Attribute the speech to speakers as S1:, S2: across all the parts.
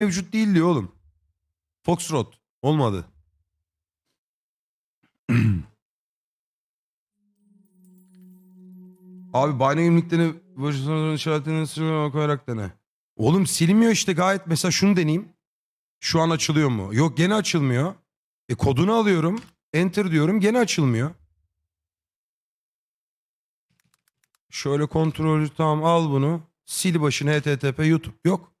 S1: mevcut değil diyor oğlum. Foxtrot olmadı. Abi Binary linklerini başına işaretini silmeye koyarak dene. Oğlum silmiyor işte gayet. Mesela şunu deneyeyim. Şu an açılıyor mu? Yok gene açılmıyor. E kodunu alıyorum. Enter diyorum gene açılmıyor. Şöyle kontrolü tamam al bunu. Sil başını http youtube yok.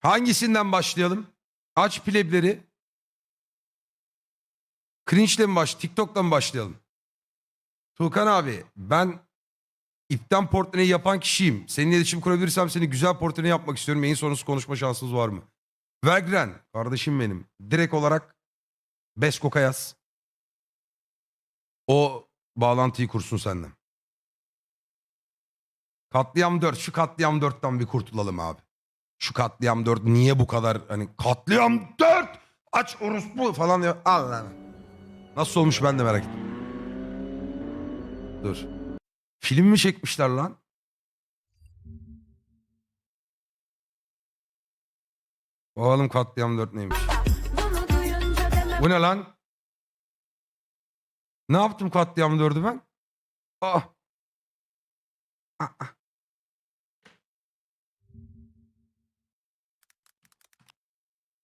S1: Hangisinden başlayalım? Aç plebleri. Cringe'le mi baş? TikTok'tan mı başlayalım? Tuğkan abi ben ipten portreyi yapan kişiyim. Seninle iletişim kurabilirsem seni güzel portreni yapmak istiyorum. Yayın sonrası konuşma şansınız var mı? Vergren kardeşim benim. Direkt olarak Beskok'a yaz. O bağlantıyı kursun senden. Katliam 4. Şu katliam 4'ten bir kurtulalım abi. Şu katliam 4 niye bu kadar hani katliam 4 aç orospu falan diyor. Al lan. Nasıl olmuş ben de merak ettim. Dur. Film mi çekmişler lan? Bakalım katliam 4 neymiş. Bu ne lan? Ne yaptım katliam 4'ü ben? Ah. Ah,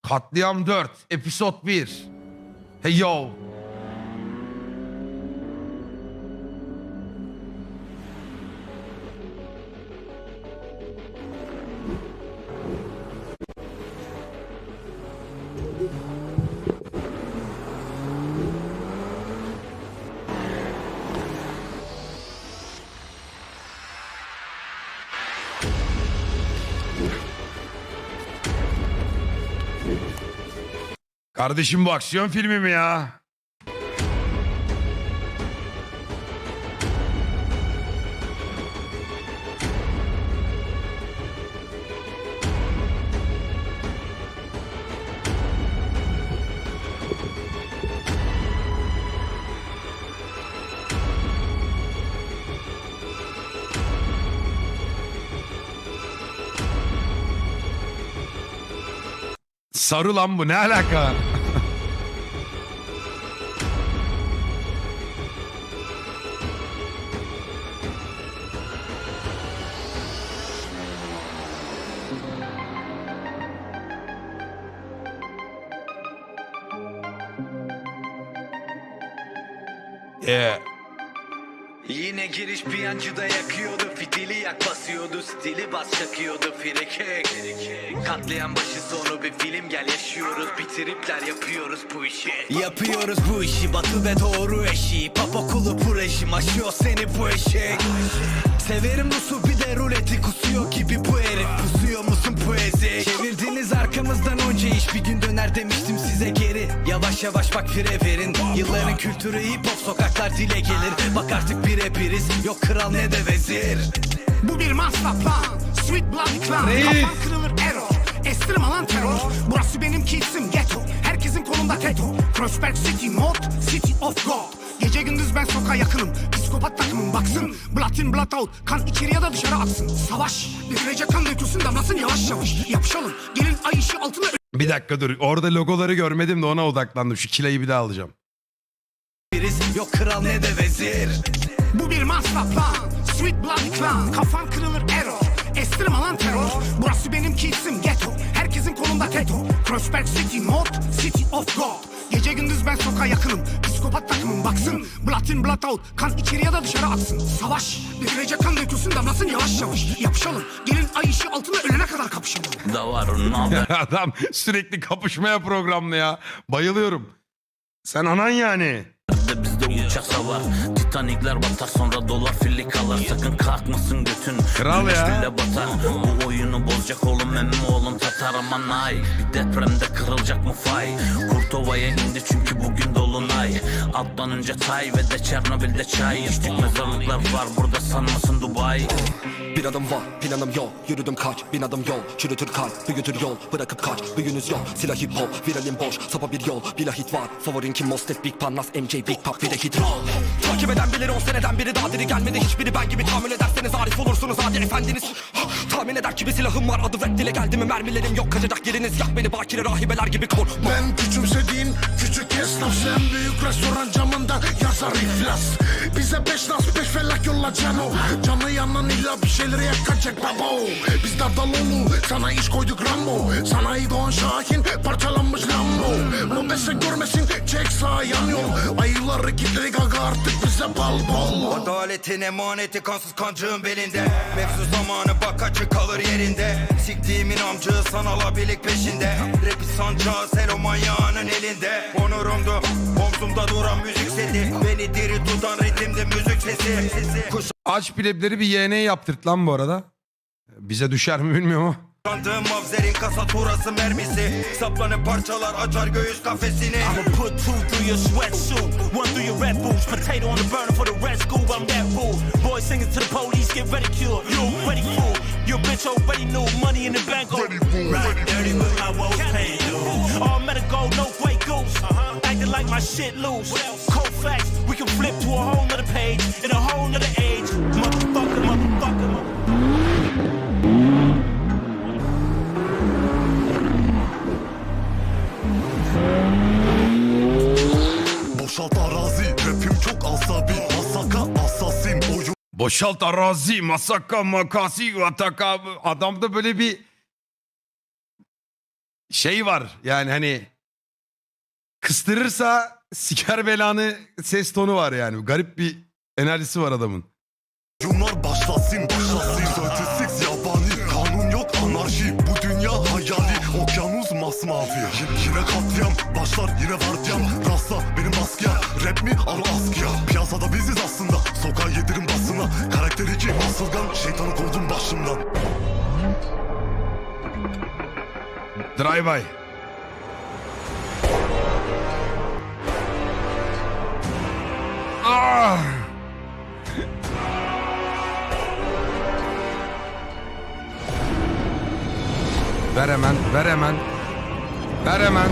S1: Katliam 4, episod 1. Hey yo. Kardeşim bu aksiyon filmi mi ya? Sarı lan bu ne alaka? Yeah.
S2: Yine giriş piyancıda yakıyordu. Fitili yak basıyordu. Stili bas çakıyordu. Frikik Katlayan başı sonu bir film. Gel yaşıyoruz. Bitiripler yapıyoruz bu işi. Yapıyoruz bu işi. Batı ve doğru eşiği Pap okulu bu rejim. Aşıyor seni bu eşek. Severim Rus'u bir de ruleti kusuyor gibi bu herif. Pusuyor musun poezi Çevirdiniz arkamızdan onca iş. Bir gün döner demiştim size geri. Yavaş yavaş bak fire verin. Yılların kültürü hip hop. Sokaklar dile gelir. Bak artık birebiriz Yok kral ne de vezir.
S3: Bu bir master plan. Sweet bloody clan. Kafan kırılır error Estirim alan terör. Burası benim kitsim ghetto. Herkesin kolunda teto. Crossberg City mod City of God. Gece gündüz ben sokağa yakınım. Psikopat takımım baksın. Blood in blood out. Kan içeri ya da dışarı aksın. Savaş. Dökülecek kan dökülsün damlasın yavaş yavaş Yapışalım? Gelin ay ışığı altında
S1: Bir dakika dur. Orada logoları görmedim de ona odaklandım. Şu kilayı bir daha alacağım.
S2: biriz Yok kral ne de vezir
S3: Bu bir master plan Sweet bloody clan. Kafan kırılır error Estirim alan terör Burası benim kitsim ghetto. Herkesin kolunda teto. Crossberg City mod City of God. Gece gündüz ben sokağa yakınım. Psikopat takımım baksın. Blood in blood out. Kan içeri ya da dışarı aksın Savaş. Dökülecek kan dökülsün damlasın yavaş yavaş. Yapışalım. Gelin ay ışığı altında ölene kadar kapışalım.
S2: Da var
S1: Adam sürekli kapışmaya programlı ya. Bayılıyorum. Sen anan yani.
S4: de bizde uçak savar Titanikler batar sonra dolar filli kalır. Sakın kalkmasın götün
S1: Kral
S4: Güneş
S1: ya.
S4: bile batar. Bu oyunu bozacak oğlum emmi oğlum Tatar aman ay. Bir depremde kırılacak mı fay? Kurtova'ya indi çünkü bugün dolunay Atlanınca tay ve de Çernobil'de çay. İçtik mezarlıklar var burada sanmasın Dubai.
S5: Bir adım var planım yok Yürüdüm kaç bin adım yol. Çürütür kalp büyütür yol. Bırakıp kaç büyünüz yok. Silah hip hop viralim boş. Sapa bir yol bila hit var. Favorin kim? Mostet Big Pan Nas MJ Big Pop bir de hit roll Takip eden bilir on seneden biri daha diri gelmedi. Hiçbiri ben gibi tahammül ederseniz arif olursunuz. Hadi efendiniz. Tahmin eder ki bir silahım var. Adı rap dile geldi mi? Mermilerim yok. Kaçacak yeriniz yak beni bakire rahibeler gibi korkma.
S6: Ben küçümsediğin küçük esnaf Sen büyük restoran camında yazar iflas. Bize beş nas beş felak yolla cano. Canı yanan illa bir şeyleri yakacak babo Biz Dardaloğlu sana iş koyduk Rambo. Sanayi Doğan Şahin parçalanmış Lambo. Mobese görmesin çek sağ yan yol Ayıları kitleri gaga artık bize bal bol.
S7: Adaletin emaneti kansız kancığın belinde. Mevzu zamanı bak açık kalır yerinde. Siktiğimin amcığı sanal abilik peşinde. Rapi sancağı selo manyağının elinde. Onurumdu omzumda duran müzik seti Beni diri tutan ritimde müzik sesi.
S1: Aç plebleri bir yeğene yaptırt lan bu arada. Bize düşer mi bilmiyorum ama.
S7: Kuşandığım mavzerin kasaturası mermisi Saplanıp parçalar açar göğüs kafesini
S4: I'ma put two through your sweatsuit, one through your red boots. Potato on the burner for the red school, I'm that rude. Boys singing to the police, get ridiculed. You ready fool? Your bitch already knew money in the bank. Oh, right, dirty, but I won't pay you. All metal gold, no fake goose. Uh-huh. Acting like my shit loose. Cold facts, we can flip to a whole nother page in a whole nother age.
S6: Boşalt arazi, masaka,
S1: makasi, ataka. Adamda böyle bir şey var. Yani hani kıstırırsa siker belanı ses tonu var yani. Garip bir enerjisi var adamın.
S6: Oyunlar başlasın başlasın Sörtüsük yabani Kanun yok anarşi Bu dünya hayali Okyanus masmavi Yine katliam Başlar yine vardiyam Rastla benim baskıya Rap mi al askıya Piyasada biziz aslında Sokağa yedirin basına Karakter iki asılgan Şeytanı kovdum başımdan
S1: Drive by. Ah! Ver hemen, ver hemen. Ver hemen.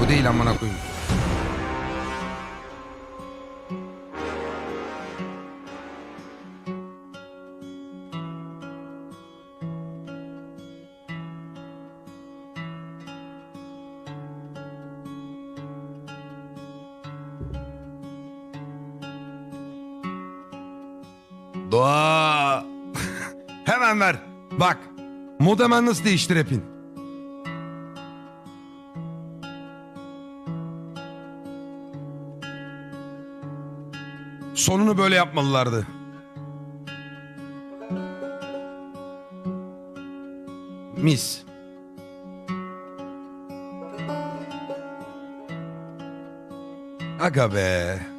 S1: Bu değil amına koyayım. Doğa. hemen ver. Bak. Mod hemen nasıl değiştir hepin. Sonunu böyle yapmalılardı. Mis. Aga be.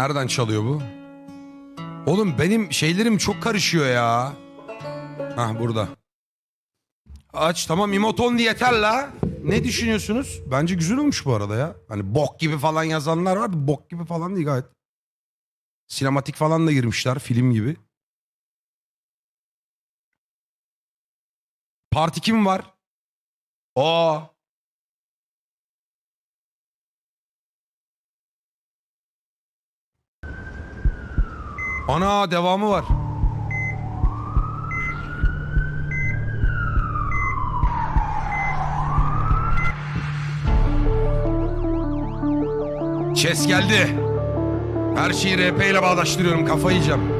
S1: Nereden çalıyor bu? Oğlum benim şeylerim çok karışıyor ya. Hah burada. Aç tamam imoton diye yeter la. Ne düşünüyorsunuz? Bence güzel olmuş bu arada ya. Hani bok gibi falan yazanlar var. Bok gibi falan değil gayet. Sinematik falan da girmişler film gibi. Parti kim var? Aa. Ana devamı var. Chess geldi. Her şeyi RP ile bağdaştırıyorum. Kafayı yiyeceğim.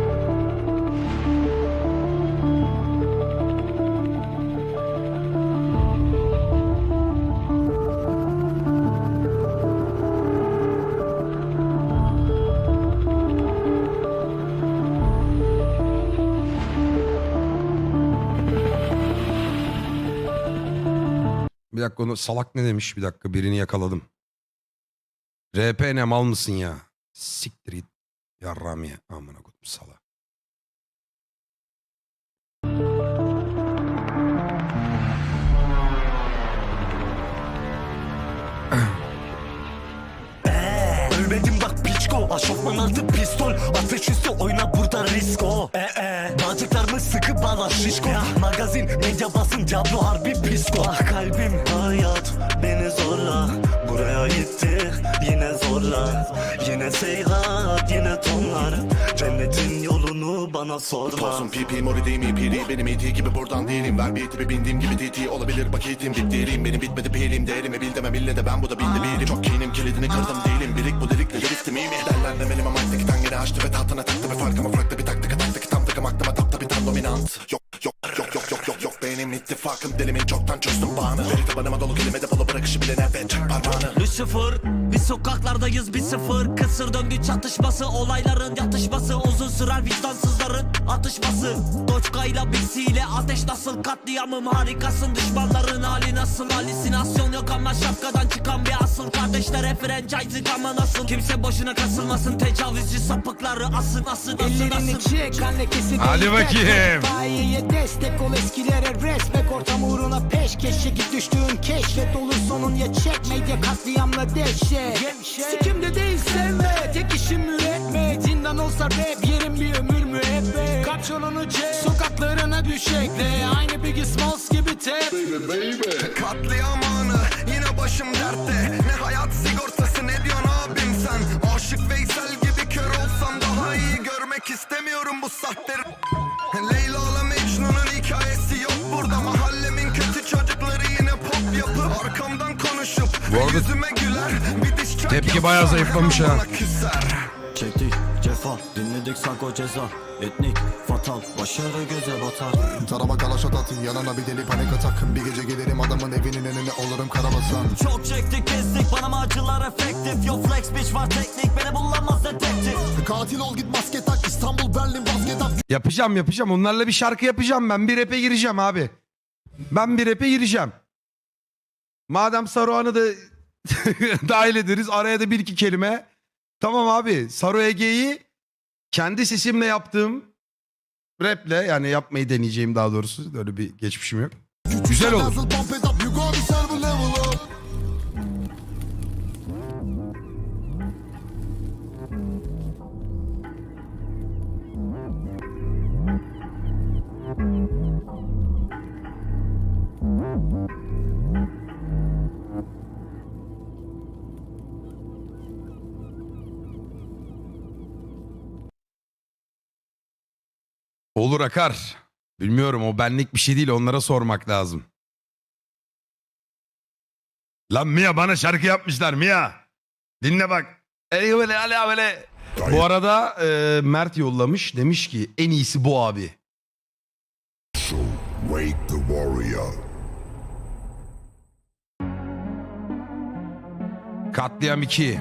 S1: Bir dakika onu salak ne demiş? Bir dakika birini yakaladım. RP ne mal mısın ya? Siktir git. Yarram ya. Amına koydum sala.
S8: Ölmedim bak piçko Aşofman altı pistol. Ateş üstü oyna burada risko. Ee, Bağcıklarımı sıkı bağla şişko. Magazin medya basın Diablo harbi pisko Ah kalbim hayat beni zorla Buraya gitti yine zorla Yine seyhat yine tonlar. Cennetin yolunu bana sorma.
S9: Tosun pipi mori değil mi? Piri Benim iti gibi buradan değilim. Ver bir tipi bindiğim gibi titi Olabilir. Bakitim diptirim Benim bitmedi pilim Değerimi bil demem ille de ben bu da binde birim Çok kinim kilidini kırdım değilim. Birik bu delikleri istemiyim Derler ne benim ama tek tangene açtı ve tahtına taktı. Ve farkıma farklı bir taktika taktik tam takım aklıma tapta bir tam dominant Yok yok yok yok ittifakım dilimin çoktan çözdüm bağını. Veri tabanıma dolu kelime depolu bırakışı bile nefret çek parmağını.
S8: Lucifer sokaklardayız bir sıfır. Kısır döngü çatışması Olayların yatışması. Uzun sürer vicdansızların atışması. Doçkayla bisiyle ateş nasıl? Katliamım harikasın. Düşmanların hali nasıl? Halüsinasyon yok ama şapkadan çıkan bir asıl. Kardeşlere franchise ama nasıl? Kimse boşuna kasılmasın. Tecavüzcü sapıkları asın asın asın
S10: Ellerini
S8: asın.
S10: çek kan lekesi
S1: Hadi
S10: değil,
S1: bakayım.
S10: İtfaiyeye destek ol eskilere respek Ortam uğruna peşkeş çekip düştüğün keşfet Olur sonun ya çek medya katliamla dehşet Sikimde değil sevme. Tek işim üretme. Zindan olsa rap yerim bir ömür müebbet. Kaç yolunu çek sokaklarına düşekle Aynı Biggie Smalls gibi tep.
S6: Katliam anı yine başım dertte. Ne hayat sigortası ne diyorsun abim sen? Aşık Veysel gibi kör olsam daha iyi görmek istemiyorum bu sahtleri Leyla'la Mecnun'un hikayesi yok burada. Mahallemin kötü çocukları yine pop yapıp Arkamdan konuşup
S1: Bu arada
S6: yüzüme güler. Bir çök
S1: tepki bayağı zayıflamış ha.
S8: Çektik cefa. Dinledik sanko ceza. Etnik fatal. Başarı göze batar.
S9: Tarama kalaş atın yanına bir deli panik atakın. Bir gece gelirim adamın evinin önüne olurum karabasan
S8: Çok çektik kestik. Bana mı acılar efektif? Yo flex bitch var teknik. Beni bulamaz detektif.
S9: Katil ol git maske tak. İstanbul Berlin basket at.
S1: Yapacağım yapacağım. Onlarla bir şarkı yapacağım. Ben. Bir rap'e gireceğim abi. Ben bir rap'e gireceğim. Madem Saruhan'ı da dahil ederiz. Araya da bir iki kelime. Tamam abi. Saru Ege'yi kendi sesimle yaptığım raple yani yapmayı deneyeceğim daha doğrusu. Öyle bir geçmişim yok. Güzel olur. Olur akar. Bilmiyorum o benlik bir şey değil onlara sormak lazım. Lan Mia bana şarkı yapmışlar Mia. Dinle bak. Ey böyle, ale, böyle. Bu arada e, Mert yollamış demiş ki en iyisi bu abi.
S9: Wake the warrior
S1: Katliam 2.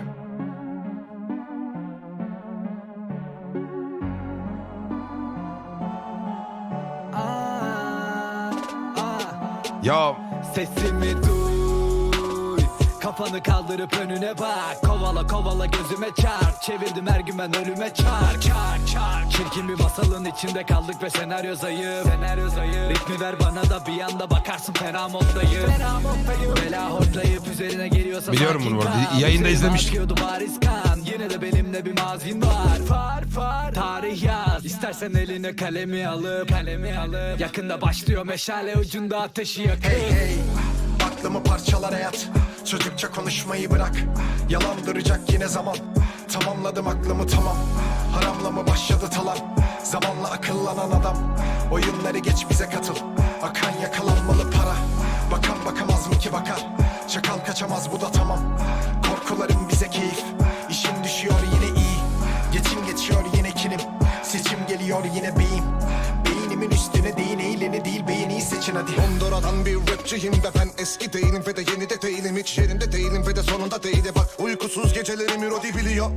S1: Ya
S2: Sesimi duy Kafanı kaldırıp önüne bak. Kovala kovala gözüme çarp. Çevirdim her gün ben ölüme çark Çark çark Çirkin bir masalın içinde kaldık ve senaryo zayıf. Senaryo zayıf. Ritmi ver bana da bir anda bakarsın fena moddayım. Fena moddayım. Bela hortlayıp üzerine geliyorsa
S1: Biliyorum bunu
S2: kal.
S1: Yayında izlemiştim.
S2: bariz kan Yine de benimle bir mazin var. Far far. Tarih yaz. İstersen eline kalemi alıp Kalemi alıp. Yakında başlıyor meşale ucunda ateşi yakıp
S9: Aklımı parçalar hayat. Çocukça konuşmayı bırak. Yalandıracak yine zaman. Tamamladım aklımı tamam. Haramla mı başladı talan? Zamanla akıllanan adam. Oyunları geç bize katıl. Akan yakalanmalı para. Bakan bakamaz mı ki bakar Çakal kaçamaz bu da tamam. Korkularım bize keyif. İşin düşüyor yine iyi. Geçim geçiyor yine kinim. Seçim geliyor yine beyim. Beynimin üstüne değin eğleni değil
S11: için hadi.
S6: Londra'dan bir rapçiyim ve ben eski değilim ve de yeni de değilim. Hiç yerinde değilim ve de sonunda değil Bak uykusuz geceleri Mirodi biliyor.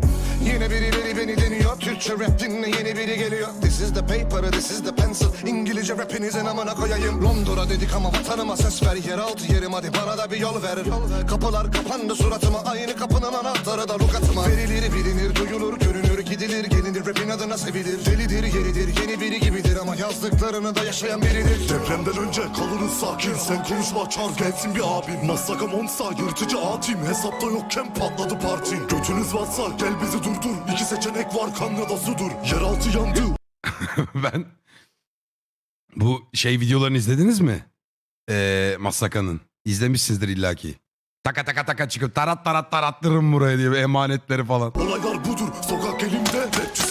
S6: Yine birileri beni deniyor. Türkçe rap dinle yeni biri geliyor. This is the paper, this is the pencil. İngilizce rapinizin amına koyayım. Londra dedik ama vatanıma ses ver. Yeraltı yerim hadi bana da bir yol ver. Kapılar kapandı suratıma. Aynı kapının anahtarı da lukatıma Verilir bilinir, duyulur, görünür, gidilir Gelinir. Rapin adına sevilir. Delidir, yeridir, yeni biri gibidir Ama yazdıklarını da yaşayan biridir.
S12: Depremden önce kalırız sakin. Sen konuşma çağır gelsin bir abin Masaka monsa yırtıcı atim. Hesapta yokken patladı partin Götünüz varsa gel bizi durdur. İki seçenek var kan ya da sudur. Yeraltı yandı.
S1: Ben bu şey videolarını izlediniz mi? Ee, Masaka'nın. İzlemişsinizdir illaki. Taka taka taka çıkıp tarat tarat tarattırırım buraya diye emanetleri falan.
S12: Olaylar budur. Rapçi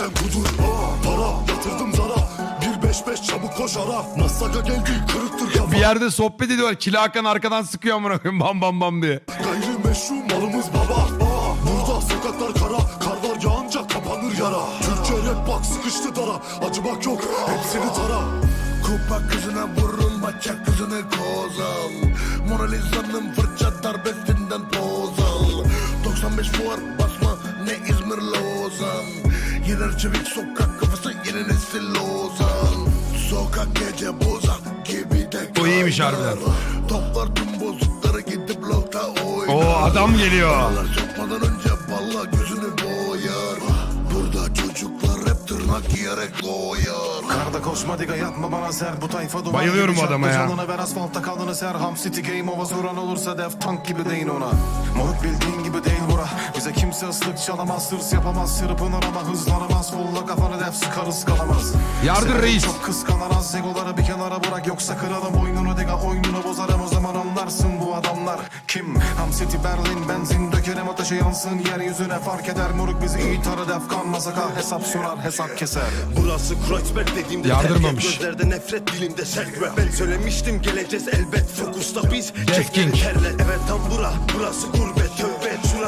S12: sen budur Aa, Para yatırdım zara. Bir beş beş çabuk koş ara. Masaka geldi kırıktır kafa
S1: Bir yerde sohbet ediyorlar. Kila Hakan arkadan sıkıyor amına koyayım bam bam bam diye.
S12: Gayrimeşru malımız baba. Aa, Burada sokaklar kara. Karlar yağınca kapanır yara. Türkçe rap bak sıkıştı dara. Acımak yok hepsini tara.
S6: Kupa kızına vurun bacak kızını kozal. Mona Lisa'nın fırça darbesinden poz al 95 fuar basma ne İzmir Lozan Yener çevik sokak kafası yeni nesil Lozan Sokak gece boza gibi de
S1: O iyiymiş harbiden.
S6: Toplar tüm bozukları gidip blokta oynar.
S1: O adam geliyor.
S6: Paralar sokmadan önce balla gözünü boyar. Burada çocuklar hep tırnak giyerek doyar
S11: Karda koşma diga yapma bana ser Bu tayfa duman
S1: Bayılıyorum
S11: gibi
S1: adama ya.
S11: Canını ver asfaltta kaldığını ser. Ham City game over soran olursa def tank gibi deyin ona. Moruk bildiğin gibi değil bura. Bize kimse ıslık çalamaz Hırs yapamaz. Sırpınır ama hızlanamaz. Kolla kafanı def sıkarız kalamaz.
S1: Yardır reis.
S11: Çok kıskanamaz Zegoları bir kenara bırak. Yoksa kıralım oyununu diga Oyununu bozarım anlarsın bu adamlar. Kim? Ham City Berlin benzin dökerim ateşe yansın. Yeryüzüne fark eder Moruk bizi iyi tarı def kanmasa kal Hesap sorar hesap keser.
S12: Burası Kreuzberg dediğimde
S1: Yardırmamış.
S12: terk Gözlerde nefret dilimde sert rap Ben. Söylemiştim geleceğiz elbet. Fokusta biz
S1: Death
S12: çekleri
S1: King.
S12: terler Evet tam bura burası gurbet tövbe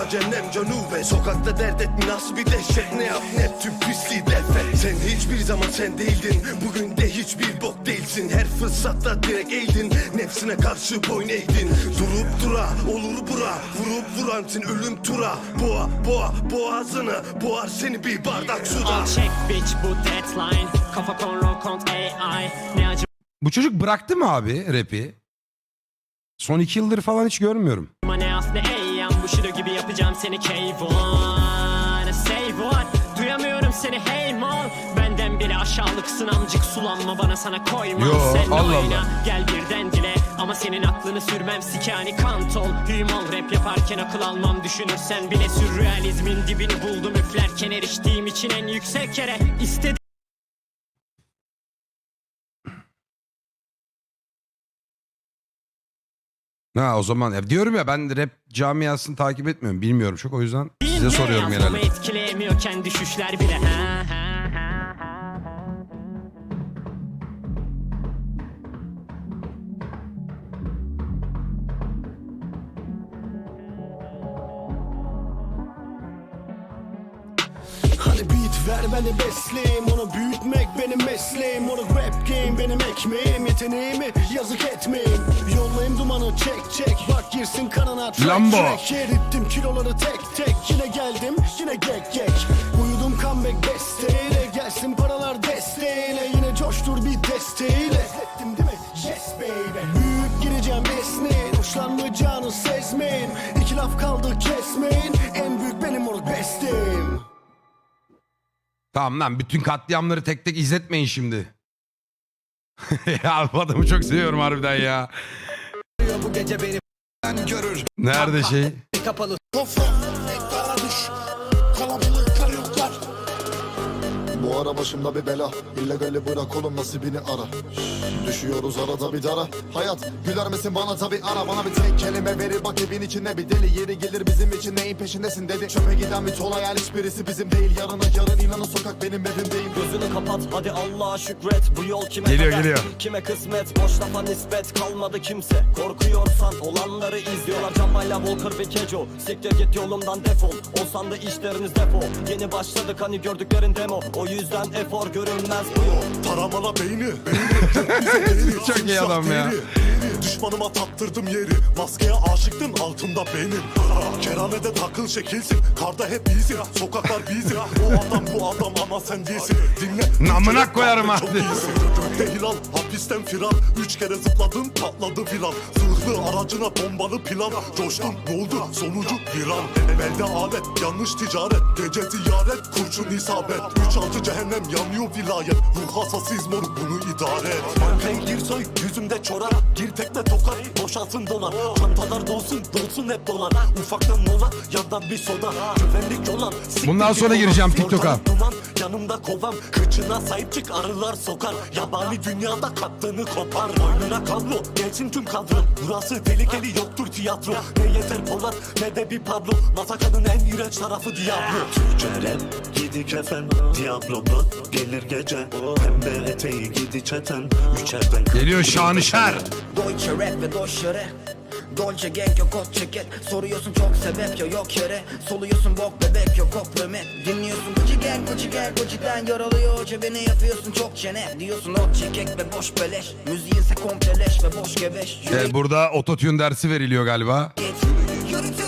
S12: Şuna cennem canube Sokakta dert et nasıl bir dehşet. Ne yap ne tüm pisliği defet Sen hiçbir zaman sen değildin. Bugün de hiçbir bok değilsin. Her fırsatta direkt eğdin Nefsine karşı boyun eğdin. Durup dura olur bura. Vurup vuransın ölüm tura. Boğa boğa boğazını Boğar seni bir bardak suda.
S13: Al check bitch bu deadline. Kafa kontrol kont AI Ne acı
S1: Bu çocuk bıraktı mı abi rapi? Son iki yıldır falan hiç görmüyorum.
S13: Şido gibi yapacağım seni K1 Say what? Duyamıyorum seni hey mal Benden bile aşağılıksın amcık Sulanma bana sana koymam
S1: Yo,
S13: Sen
S1: Allah
S13: oyna
S1: Allah.
S13: Gel birden dile. Ama senin aklını sürmem Sikani kantol Hümal rap yaparken akıl almam Düşünürsen bile sürrealizmin dibini buldum. Üflerken eriştiğim için en yüksek yere. İstedim
S1: Ha o zaman ya diyorum ya ben rap camiasını takip etmiyorum. Bilmiyorum çok o yüzden size soruyorum genelde.
S13: etkileyemiyorken düşüşler bile ha, ha, ha,
S14: ver beni besleyeyim Onu büyütmek benim mesleğim. Onu rap game benim ekmeğim Yeteneğimi yazık etmeyin. Yollayayım dumanı çek çek. Bak girsin kanına track
S1: Lambo.
S14: track. Kiloları tek tek. Yine geldim yine gek gek. Uyudum comeback besteyle Gelsin paralar desteğiyle. Yine coştur bir desteğiyle. Hissettim değil mi? Yes baby. Büyük gireceğim esneyin Uçlanmayacağını sezmeyin. İki laf kaldı kesmeyin. En büyük benim moruk besteğim
S1: Tamam lan bütün katliamları tek tek izletmeyin şimdi. ya bu adamı çok seviyorum harbiden ya.
S14: Bu gece beni
S6: görür
S1: Nerede şey?
S14: kapalı
S6: Bu ara başımda bir bela. İllegali bırak oğlum nasibini ara. Düşüyoruz arada bir dara. Hayat güler misin bana? Tabi ara. Bana bir tek kelime verir bak evin içinde bir deli. Yeri gelir bizim için neyin peşindesin dedi. Çöpe giden bir tola yani hiçbirisi bizim değil. Yarına yarın inanın sokak benim evimdeyim
S14: Gözünü kapat hadi Allah'a şükret. Bu yol kime
S1: Geliyor,
S14: kader,
S1: geliyor.
S14: Kime kısmet? Boş lafa nispet Kalmadı kimse. Korkuyorsan Olanları izliyorlar. Camayla Volker ve Kejo. Siktir git yolumdan defol. Olsan da işleriniz defo Yeni başladık hani gördüklerin demo. O yüzden
S12: bizden efor görünmez bu yol. Taramala beyni, beyni
S1: Çok iyi adam ya.
S12: Düşmanıma tattırdım yeri. Maskeye aşıktın altında benim. Keranede takıl şekilsin. Karda hep iyisin. Sokaklar bizim O adam bu adam ama sen değilsin. Dinle.
S1: Namına koyarım abi.
S12: Gökte hilal hapisten firar. Üç kere zıpladın patladı filan Zırhlı aracına bombalı plan. Coştun ne oldu sonucu bir an Elde alet yanlış ticaret. Gece ziyaret kurşun isabet. Üç altı cehennem yanıyor vilayet. Ruh hassasıyız moruk bunu idare et. Manken gir soy yüzümde çorak. Gir tekme tokat boşalsın dolar. Çantalar dolsun dolsun hep dolar. Ufaktan mola yandan bir soda. Güvenlik olan
S1: Bundan sonra gireceğim TikTok'a.
S12: Duman yanımda kovam Kıçına sahip çık arılar sokar. Yabani dünyada kattığını kopar. Boynuna kablo gelsin tüm kadro. Burası tehlikeli yoktur tiyatro. Ne yeter Polat ne de bir Pablo. Masakanın en iğrenç tarafı Diablo. Türkçe rap gidi kefen Diablo bu gelir gece. Pembe eteği gidi çeten Üçerden
S1: Geliyor Şanışer.
S14: Deutsche rap ve Deutsche rap. Dolce gang yok ot ceket Soruyorsun çok sebep ya yok yere. Soluyorsun bok bebek yok kompliment Dinliyorsun gıcı gang gıcı gang gıcıdan yaralıyor. Hoca beni yapıyorsun çok çene. Diyorsun ot çekek ve boş beleş. Müziğinse kompleleş ve boş gebeş.
S1: Ee, burada ototune dersi veriliyor galiba.
S14: Yürütürüm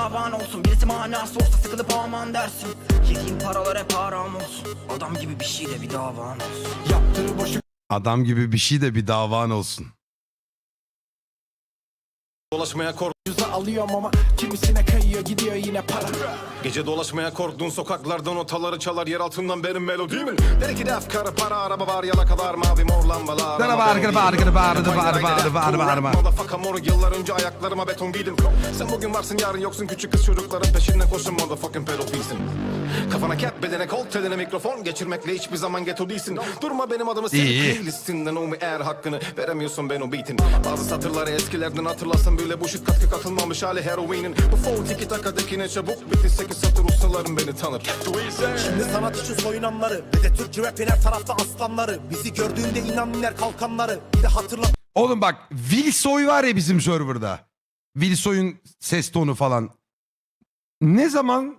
S14: avan olsun. Birisi manası olsa sıkılıp aman dersin. Yediğin paralar hep haram olsun. Adam gibi bir şey de bir davan olsun. Yaptırı boşu
S1: Adam gibi bir şey de bir davan olsun.
S12: Dolaşmaya kork
S3: alıyorum ama kimisine kayıyor gidiyor yine para
S12: Gece dolaşmaya korktuğun sokaklardan notaları çalar yer altından benim melodimin Deli ki efkarı para araba var yalakalar mavi mor lambalar
S1: Dara
S12: Ama
S1: var,
S12: benim
S1: var,
S12: değil.
S1: var, var,
S12: Aynı
S1: var,
S12: aynı
S1: var,
S12: rap,
S1: var,
S12: bu
S1: var,
S12: rap,
S1: var.
S12: Motherfucker moru yıllar önce ayaklarıma beton giydim Sen bugün varsın yarın yoksun küçük kız çocukların peşinden koşun motherfucking pedofilsin Kafana cap bedene kol teline mikrofon geçirmekle hiçbir zaman ghetto değilsin Durma benim adımı sil
S1: iyi.
S12: playlistinden o mu eğer hakkını veremiyorsun ben o beatin Bazı satırları eskilerden hatırlasın bile bu shit katkı katılmamış hali heroinin Bu tiki takadakine çabuk bitti sekiz satır ustalarım beni tanır
S15: Şimdi sanat için soyunanları Ve de Türkçe rapin her tarafta aslanları Bizi gördüğünde inan iner kalkanları Bir de hatırla
S1: Oğlum bak Wilsoy var ya bizim serverda. Wilsoy'un ses tonu falan. Ne zaman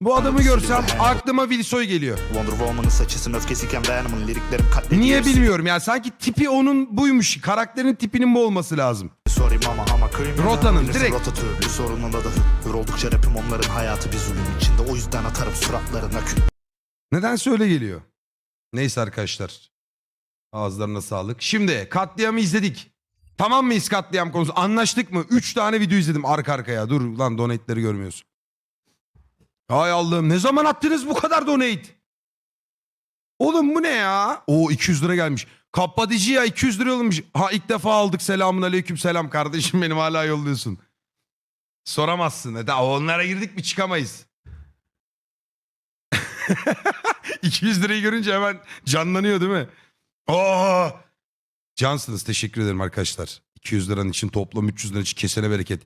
S1: bu adamı görsem aklıma Wilsoy geliyor.
S15: Wonder Woman'ın saçısın öfkesiyken Venom'ın liriklerim katledilirsin
S1: Niye bilmiyorum ya. Sanki tipi onun buymuş. Karakterin tipinin bu olması lazım.
S15: Sorry mama ama criminal
S1: Rota'nın, direkt.
S15: Rota türlü sorununda da hür oldukça rapim onların hayatı bir zulüm içinde O yüzden atarım suratlarına kül
S1: Nedense öyle geliyor. Neyse arkadaşlar. Ağızlarına sağlık. Şimdi katliamı izledik. Tamam mıyız katliam konusu? Anlaştık mı? 3 tane video izledim arka arkaya. Dur lan donate'leri görmüyorsun. Hay Allah'ım ne zaman attınız bu kadar donate? Oğlum bu ne ya? O 200 lira gelmiş. Kapatıcı ya 200 lira olmuş. Ha ilk defa aldık selamun aleyküm selam kardeşim benim hala yolluyorsun. Soramazsın. E, daha onlara girdik mi çıkamayız. 200 lirayı görünce hemen canlanıyor değil mi? Oo! Cansınız teşekkür ederim arkadaşlar. 200 liranın için toplam 300 liranın için kesene bereket.